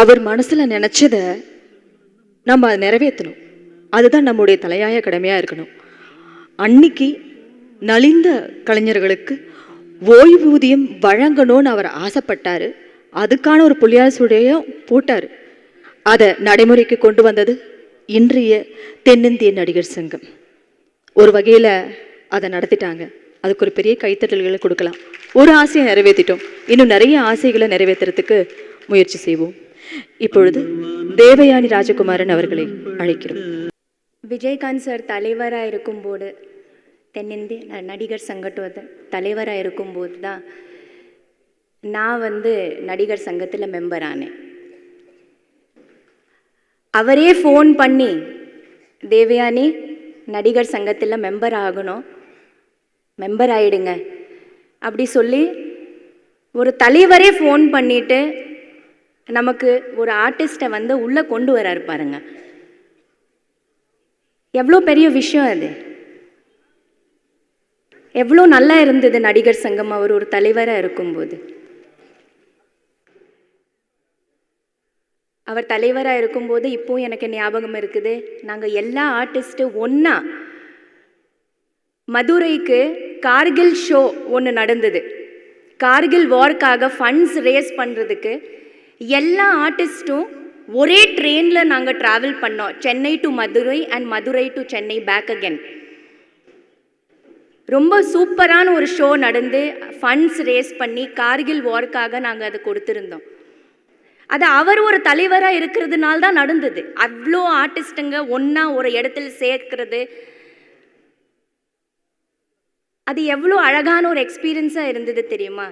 அவர் மனசில் நினச்சத நம்ம அதை நிறைவேற்றணும். அதுதான் நம்முடைய தலையாய கடமையாக இருக்கணும். அன்னைக்கு நலிந்த கலைஞர்களுக்கு ஓய்வூதியம் வழங்கணும்னு அவர் ஆசைப்பட்டார். அதுக்கான ஒரு புள்ளியாசுடையும் போட்டார். அதை நடைமுறைக்கு கொண்டு வந்தது இன்றைய தென்னிந்திய நடிகர் சங்கம். ஒரு வகையில் அதை நடத்திட்டாங்க. அதுக்கு ஒரு பெரிய கைத்தட்டல்களை கொடுக்கலாம். ஒரு ஆசையை நிறைவேற்றிட்டோம். இன்னும் நிறைய ஆசைகளை நிறைவேற்றுறதுக்கு முயற்சி செய்வோம். இப்பொழுது தேவயானி ராஜகுமாரன் அவர்களை அழைக்கிறோம். விஜயகாந்த் சார் தலைவராக இருக்கும்போது தென்னிந்திய நடிகர் சங்கத்தோட தலைவராக இருக்கும்போது தான் நான் வந்து நடிகர் சங்கத்தில் மெம்பர் ஆனேன். அவரே ஃபோன் பண்ணி தேவயானி நடிகர் சங்கத்தில் மெம்பர் ஆகணும். மெம்பர் ஆயிடுங்க. அப்படி சொல்லி ஒரு தலைவரே ஃபோன் பண்ணிட்டு நமக்கு ஒரு ஆர்டிஸ்ட்டை வந்து உள்ளே கொண்டு வராரு பாருங்க. எவ்வளோ பெரிய விஷயம் அது. எவ்வளோ நல்லா இருந்தது நடிகர் சங்கம் அவர் ஒரு தலைவராக இருக்கும்போது. அவர் தலைவராக இருக்கும்போது இப்போவும் எனக்கு ஞாபகம் இருக்குது. நாங்கள் எல்லா ஆர்டிஸ்ட்டும் ஒன்றா மதுரைக்கு கார்கில் ஷோ ஒன்று நடந்தது. கார்கில் வார்க்காக ஃபண்ட்ஸ் ரேஸ் பண்ணுறதுக்கு எல்லா ஆர்டிஸ்ட்டும் ஒரே ட்ரெயினில் நாங்கள் ட்ராவல் பண்ணோம். Chennai to Madurai and Madurai to Chennai back again ரொம்ப சூப்பரான ஒரு ஷோ நடந்து ஃபண்ட்ஸ் ரேஸ் பண்ணி கார்கில் வார்க்காக நாங்கள் அதை கொடுத்துருந்தோம். அது அவர் ஒரு தலைவராக இருக்கிறதுனால தான் நடந்தது. அவ்வளோ ஆர்டிஸ்ட்டுங்க ஒன்றா ஒரு இடத்துல சேர்க்கிறது. அது எவ்வளோ அழகான ஒரு எக்ஸ்பீரியன்ஸாக இருந்தது தெரியுமா?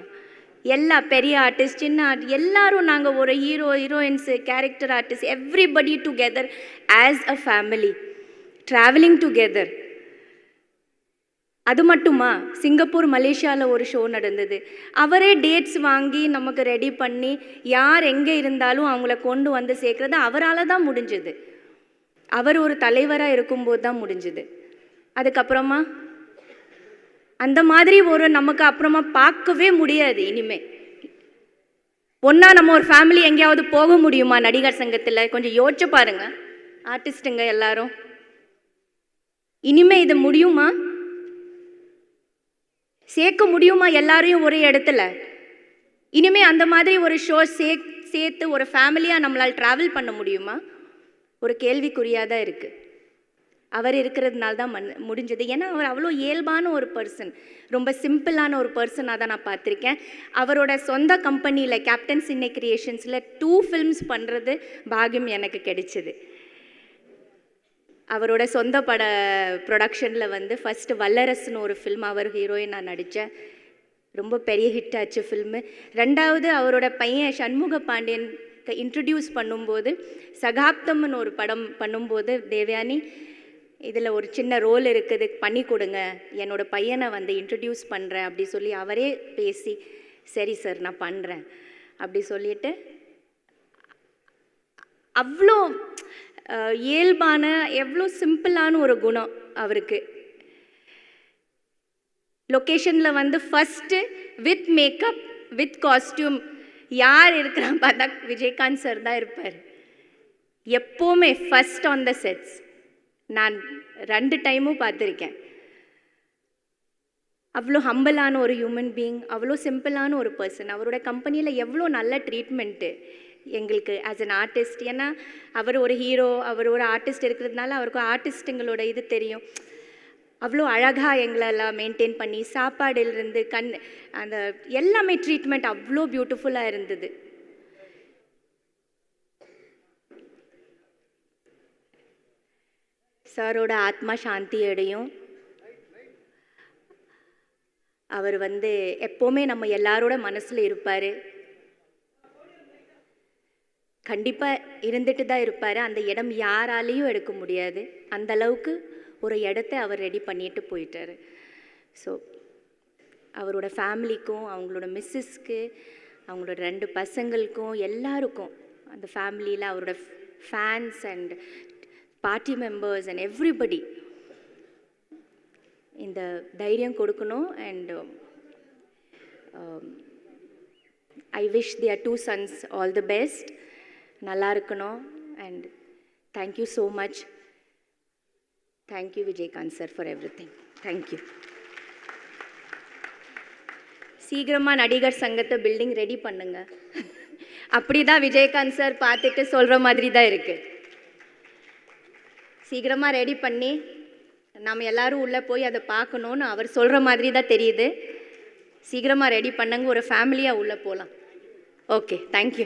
எல்லா பெரிய ஆர்டிஸ்ட் சின்ன ஆர்ட் எல்லாரும் நாங்கள் ஒரு hero heroines character artist everybody together as a family travelling together அது மட்டுமா? சிங்கப்பூர் மலேசியாவில் ஒரு ஷோ நடந்தது. அவரே டேட்ஸ் வாங்கி நமக்கு ரெடி பண்ணி யார் எங்கே இருந்தாலும் அவங்கள கொண்டு வந்து சேர்க்குறது அவரால் தான் முடிஞ்சது. அவர் ஒரு தலைவராக இருக்கும்போது தான் முடிஞ்சது. அதுக்கப்புறமா அந்த மாதிரி ஒரு நமக்கு அப்புறமா பார்க்கவே முடியாது இனிமே. ஒன்றா நம்ம ஒரு ஃபேமிலி எங்கேயாவது போக முடியுமா நடிகர் சங்கத்தில்? கொஞ்சம் யோசிச்சு பாருங்க. ஆர்டிஸ்ட்டுங்க எல்லாரும். இனிமே இது முடியுமா? சேர்க்க முடியுமா எல்லாரையும் ஒரே இடத்துல? இனிமே அந்த மாதிரி ஒரு ஷோ சே சேர்த்து ஒரு ஃபேமிலியாக நம்மளால் ட்ராவல் பண்ண முடியுமா? ஒரு கேள்விக்குறியாக தான் இருக்குது அவர் இருக்கிறதுனால தான் மண் முடிஞ்சது. ஏன்னா அவர் அவ்வளோ இயல்பான ஒரு பர்சன் ரொம்ப சிம்பிளான ஒரு பர்சனாக தான் நான் பார்த்துருக்கேன். அவரோட சொந்த கம்பெனியில் கேப்டன் சின்ன கிரியேஷன்ஸில் டூ ஃபில்ம்ஸ் பண்ணுறது பாகியம் எனக்கு கிடைச்சிது. அவரோட சொந்த பட ப்ரொடக்ஷனில் வந்து ஃபஸ்ட்டு வல்லரசுன்னு ஒரு ஃபில்ம் அவர் ஹீரோயின் நான் நடித்தேன் ரொம்ப பெரிய ஹிட் ஆச்சு ஃபில்மு ரெண்டாவது அவரோட பையன் சண்முக பாண்டியன் இன்ட்ரடியூஸ் பண்ணும்போது சகாப்தம்னு ஒரு படம் பண்ணும்போது தேவயானி இதில் ஒரு சின்ன ரோல் இருக்குது பண்ணி கொடுங்க. என்னோடய பையனை வந்து இன்ட்ரடியூஸ் பண்ணுறேன் அப்படி சொல்லி அவரே பேசி சரி சார் நான் பண்ணுறேன் அப்படி சொல்லிட்டு அவ்வளோ இயல்பான எவ்வளோ சிம்பிளான ஒரு குணம் அவருக்கு. லொக்கேஷனில் வந்து first with makeup with costume யார் இருக்கிறான் பார்த்தா விஜயகாந்த் சார் தான் இருப்பார். எப்போவுமே ஃபஸ்ட் ஆன் த செட்ஸ் நான் ரெண்டு டைமும் பார்த்துருக்கேன். அவ்வளோ ஹம்பிளான ஒரு ஹியூமன் பீயிங் அவ்வளோ சிம்பிளான ஒரு பர்சன் அவரோட கம்பெனியில் எவ்வளோ நல்ல ட்ரீட்மெண்ட்டு எங்களுக்கு ஆஸ் அன் ஆர்டிஸ்ட் ஏன்னா அவர் ஒரு ஹீரோ அவர் ஒரு ஆர்டிஸ்ட் இருக்கிறதுனால அவருக்கு ஆர்டிஸ்ட்டுங்களோட இது தெரியும். அவ்வளோ அழகாக எங்களெல்லாம் மெயின்டைன் பண்ணி சாப்பாடுலேருந்து கண் அந்த எல்லாமே ட்ரீட்மெண்ட் அவ்வளோ பியூட்டிஃபுல்லாக இருந்தது. சாரோட ஆத்மா சாந்தி அடையும். அவர் வந்து எப்போவுமே நம்ம எல்லாரோட மனசில் இருப்பார். கண்டிப்பாக இருந்துட்டு தான் இருப்பார். அந்த இடம் யாராலையும் எடுக்க முடியாது. அந்த அளவுக்கு ஒரு இடத்த அவர் ரெடி பண்ணிட்டு போயிட்டாரு. ஸோ அவரோட ஃபேமிலிக்கும் அவங்களோட மிஸ்ஸஸ்க்கு அவங்களோட ரெண்டு பசங்களுக்கும் எல்லாருக்கும் அந்த ஃபேமிலியில் அவரோட fans and party members and everybody இந்த தைரியம் கொடுக்கணும் and I wish their two sons all the best நல்லா இருக்கணும் and thank you so much thank you Vijayakanth sir for everything thank you சீக்கிரமாக நடிகர் சங்கத்தை பில்டிங் ரெடி பண்ணுங்க. அப்படி தான் விஜயகாந்த் சார் பார்த்துட்டு சொல்கிற மாதிரி தான் இருக்குது சீக்கிரமாக ரெடி பண்ணி நம்ம எல்லோரும் உள்ளே போய் அதை பார்க்கணுன்னு அவர் சொல்கிற மாதிரி தான் தெரியுது. சீக்கிரமாக ரெடி பண்ணுங்க ஒரு ஃபேமிலியாக உள்ளே போகலாம் ஓகே தேங்க்யூ